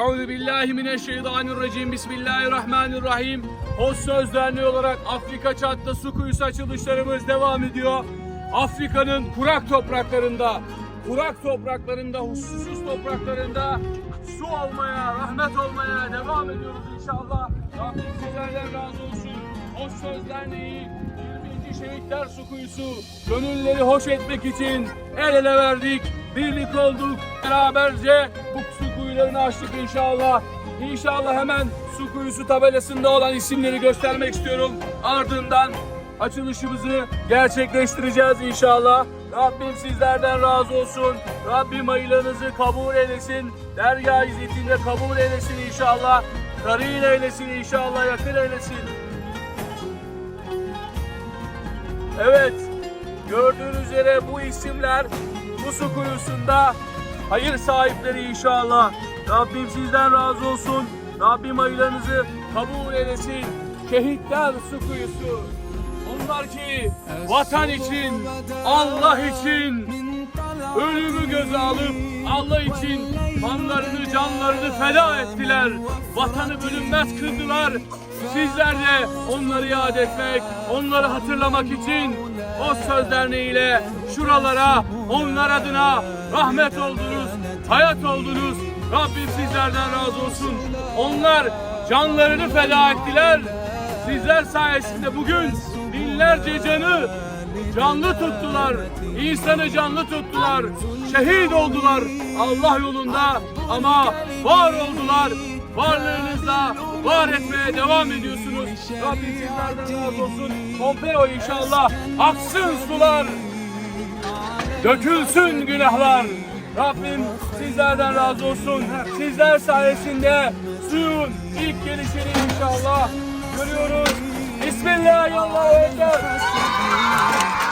Euzu billahi mineşşeytanirracim. Bismillahirrahmanirrahim. Hoş Söz Derneği olarak Afrika Çat'ta su kuyusu açılışlarımız devam ediyor. Afrika'nın kurak topraklarında, kurak topraklarında, susuz topraklarında su almaya, rahmet olmaya devam ediyoruz inşallah. Rabbim sizlerden razı olsun. Hoş Söz Derneği 20. Şehitler Su Kuyusu gönülleri hoş etmek için el ele verdik, birlik olduk, beraberce bu su kuyularını açtık inşallah. İnşallah hemen su kuyusu tabelasında olan isimleri göstermek istiyorum. Ardından açılışımızı gerçekleştireceğiz inşallah. Rabbim sizlerden razı olsun. Rabbim hayırlarınızı kabul eylesin. Dergâh izzetinde kabul eylesin inşallah. Karin eylesin inşallah, yakın eylesin. Evet, gördüğünüz üzere bu isimler bu su kuyusunda hayır sahipleri inşallah. Rabbim sizden razı olsun. Rabbim hayırlarınızı kabul eylesin. Şehitler su kuyusu. Onlar ki vatan için, Allah için ölümü göze alıp Allah için kanlarını, canlarını feda ettiler. Vatanı bölünmez kıldılar. Sizler de onları yad etmek, onları hatırlamak için o söz derneğiyle şuralara onlar adına rahmet oldunuz, hayat oldunuz. Rabbim sizlerden razı olsun. Onlar canlarını feda ettiler. Sizler sayesinde bugün binlerce canı canlı tuttular. İnsanı canlı tuttular. Şehit oldular Allah yolunda ama var oldular. Varlığınızla var etmeye devam ediyorsunuz. Rabbim sizlerden razı olsun. Pompeo inşallah aksın sular. Dökülsün günahlar. Rabbim sizlerden razı olsun. Sizler sayesinde suyun ilk gelişini inşallah görüyoruz. Bismillahirrahmanirrahim.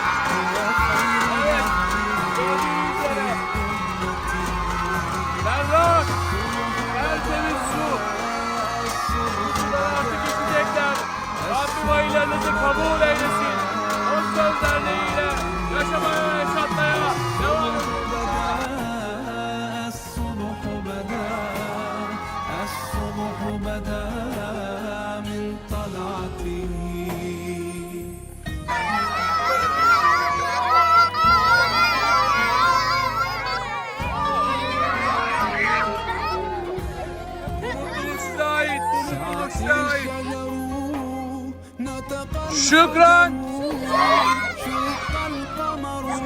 شكرا.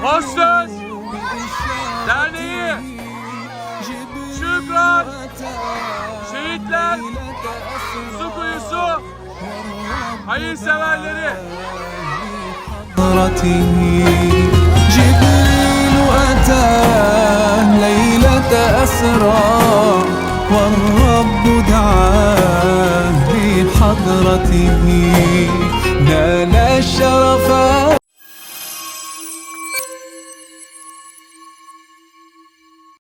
هوستس داني شكرا. شهيدلر سوكو يوسف. جبريل أتى ليلة أسرى والرب دعاه بحضرته نال الشرف